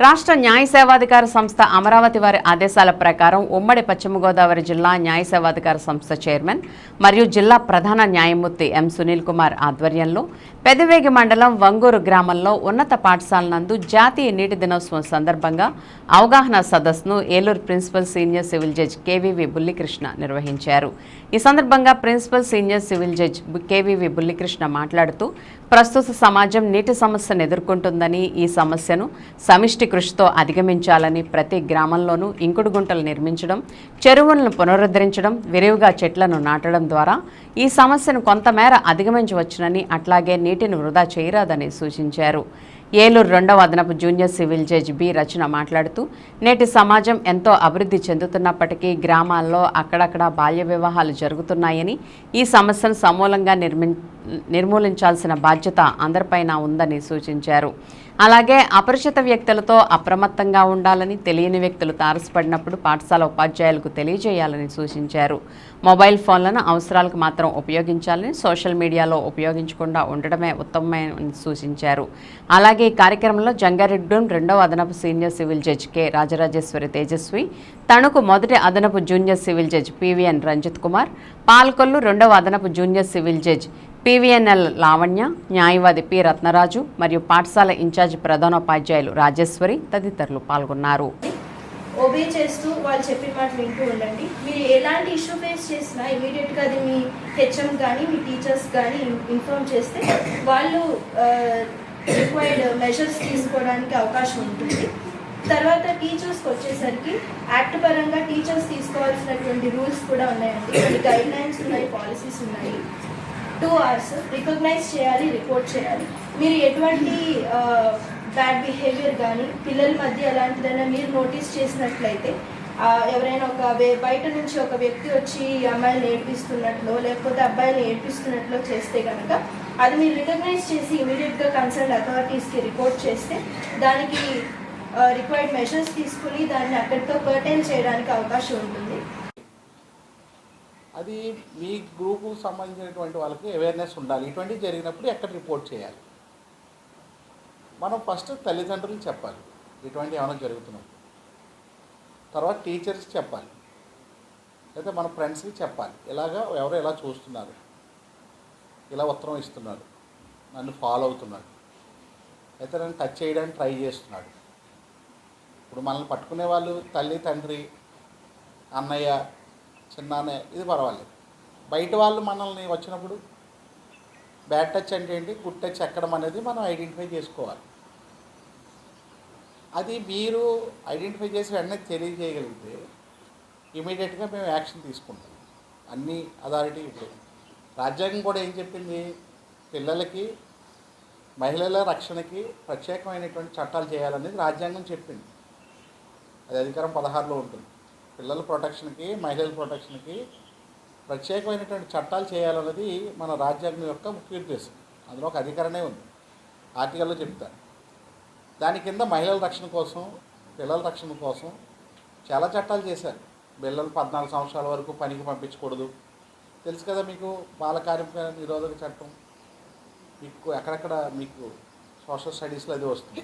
రాష్ట్ర న్యాయ సేవాధికార సంస్థ అమరావతి వారి ఆదేశాల ప్రకారం ఉమ్మడి పశ్చిమ గోదావరి జిల్లా న్యాయ సేవాధికార సంస్థ చైర్మన్ మరియు జిల్లా ప్రధాన న్యాయమూర్తి ఎం సునీల్ కుమార్ ఆధ్వర్యంలో పెదవేగి మండలం వంగూరు గ్రామంలో ఉన్నత పాఠశాల నందు జాతీయ నీటి దినోత్సవం సందర్భంగా అవగాహన సదస్సును Eluru principal senior civil judge KVV Bullikrishna నిర్వహించారు. ఈ సందర్భంగా principal senior civil judge KVV Bullikrishna మాట్లాడుతూ ప్రస్తుత సమాజం నీటి సమస్యను ఎదుర్కొంటుందని ఈ సమస్యను సమిష్టి కృషితో అధిగమించాలని ప్రతి గ్రామంలోనూ ఇంకుడు గుంటలు నిర్మించడం చెరువులను పునరుద్ధరించడం విరివిగా చెట్లను నాటడం ద్వారా ఈ సమస్యను కొంతమేర అధిగమించవచ్చునని అట్లాగే నీటిని వృధా చేయరాదని సూచించారు. ఏలూరు రెండవ అదనపు junior civil judge B Rachana మాట్లాడుతూ నేటి సమాజం ఎంతో అభివృద్ధి చెందుతున్నప్పటికీ గ్రామాల్లో అక్కడక్కడ బాల్య వివాహాలు జరుగుతున్నాయని ఈ సమస్యను సమూలంగా నిర్మి నిర్మూలించాల్సిన బాధ్యత అందరిపైన ఉందని సూచించారు. అలాగే అపరిచిత వ్యక్తులతో అప్రమత్తంగా ఉండాలని తెలియని వ్యక్తులు తారసపడినప్పుడు పాఠశాల ఉపాధ్యాయులకు తెలియజేయాలని సూచించారు. మొబైల్ ఫోన్లను అవసరాలకు మాత్రం ఉపయోగించాలని సోషల్ మీడియాలో ఉపయోగించకుండా ఉండడమే ఉత్తమమని సూచించారు. అలాగే ఈ కార్యక్రమంలో జంగారెడ్డి రెండవ అదనపు senior civil judge K. Rajarajeshwari Tejaswi Tanuku మొదటి అదనపు junior civil judge PVN Ranjith Kumar Palakollu రెండవ అదనపు junior civil judge PVNL Lavanya న్యాయవాది పి. రత్నరాజు మరియు పాఠశాల ఇన్ఛార్జ్ ప్రధానోపాధ్యాయులు రాజేశ్వరి తదితరులు పాల్గొన్నారు. ఒబే చేస్తూ వాళ్ళు చెప్పిన మాట వింటూ ఉండండి. మీరు ఎలాంటి ఇష్యూ ఫేస్ చేసినా ఇమీడియట్గా అది మీ హెచ్ఎం కానీ మీ టీచర్స్ కానీ ఇన్ఫార్మ్ చేస్తే వాళ్ళు రిక్వైర్డ్ మెజర్స్ తీసుకోవడానికి అవకాశం ఉంటుంది. తర్వాత టీచర్స్కి వచ్చేసరికి యాక్ట్ పరంగా టీచర్స్ తీసుకోవాల్సినటువంటి రూల్స్ కూడా ఉన్నాయండి. కొన్ని గైడ్ లైన్స్ ఉన్నాయి పాలసీస్ ఉన్నాయి. టూ అవర్స్ రికగ్నైజ్ చేయాలి రిపోర్ట్ చేయాలి. మీరు ఎటువంటి బ్యాడ్ బిహేవియర్ కానీ పిల్లల మధ్య ఎలాంటిదైనా మీరు నోటీస్ చేసినట్లయితే ఎవరైనా ఒక వే- బయట నుంచి ఒక వ్యక్తి వచ్చి ఈ అమ్మాయిని ఏడ్పిస్తున్నట్లు లేకపోతే అబ్బాయిని ఏడ్పిస్తున్నట్లు చేస్తే కనుక అది మీరు రికగ్నైజ్ చేసి ఇమీడియట్గా కన్సర్న్ అథారిటీస్కి రిపోర్ట్ చేస్తే దానికి రిక్వైర్డ్ మెషర్స్ తీసుకుని దాన్ని అక్కడితో కర్టైన్ చేయడానికి అవకాశం ఉంటుంది. అది మీ గ్రూపు సంబంధించినటువంటి వాళ్ళకి అవేర్నెస్ ఉండాలి. ఇటువంటివి జరిగినప్పుడు ఎక్కడ రిపోర్ట్ చేయాలి? మనం ఫస్ట్ తల్లిదండ్రులు చెప్పాలి. ఇటువంటి ఏమైనా జరుగుతున్నప్పుడు తర్వాత టీచర్స్ చెప్పాలి. లేదా మన ఫ్రెండ్స్కి చెప్పాలి. ఇలాగా ఎవరు ఎలా చూస్తున్నారు? ఇలా ఉత్తరం ఇస్తున్నాడు. నన్ను ఫాలో అవుతున్నాడు. అయితే నన్ను టచ్ చేయడానికి ట్రై చేస్తున్నాడు. ఇప్పుడు మనల్ని పట్టుకునే వాళ్ళు తల్లి తండ్రి అన్నయ్య చిన్నాన్నయ్య ఇది పర్వాలేదు. బయట వాళ్ళు మనల్ని వచ్చినప్పుడు బ్యాడ్ టచ్ అంటే ఏంటి? గుడ్ టచ్ ఎక్కడం అనేది మనం ఐడెంటిఫై చేసుకోవాలి. అది మీరు ఐడెంటిఫై చేసి వెంటనే తెలియజేయగలిగితే ఇమీడియట్గా మేము యాక్షన్ తీసుకుంటాం. అన్ని అథారిటీ ఇప్పుడు రాజ్యాంగం కూడా ఏం చెప్పింది? పిల్లలకి మహిళల రక్షణకి ప్రత్యేకమైనటువంటి చట్టాలు చేయాలనేది రాజ్యాంగం చెప్పింది. అది అధికారం పదహారులో ఉంటుంది. పిల్లల ప్రొటెక్షన్కి మహిళల ప్రొటెక్షన్కి ప్రత్యేకమైనటువంటి చట్టాలు చేయాలన్నది మన రాజ్యాంగం యొక్క ముఖ్య ఉద్దేశం. అందులో ఒక అధికారమే ఉంది. ఆర్టికల్లో చెప్తారు దాని కింద మహిళల రక్షణ కోసం పిల్లల రక్షణ కోసం చాలా చట్టాలు చేశారు. పిల్లలు పద్నాలుగు సంవత్సరాల వరకు పనికి పంపించకూడదు. తెలుసు కదా మీకు బాల కార్మిక నిరోధక చట్టం? మీకు ఎక్కడెక్కడ మీకు సోషల్ స్టడీస్లో అది వస్తుంది.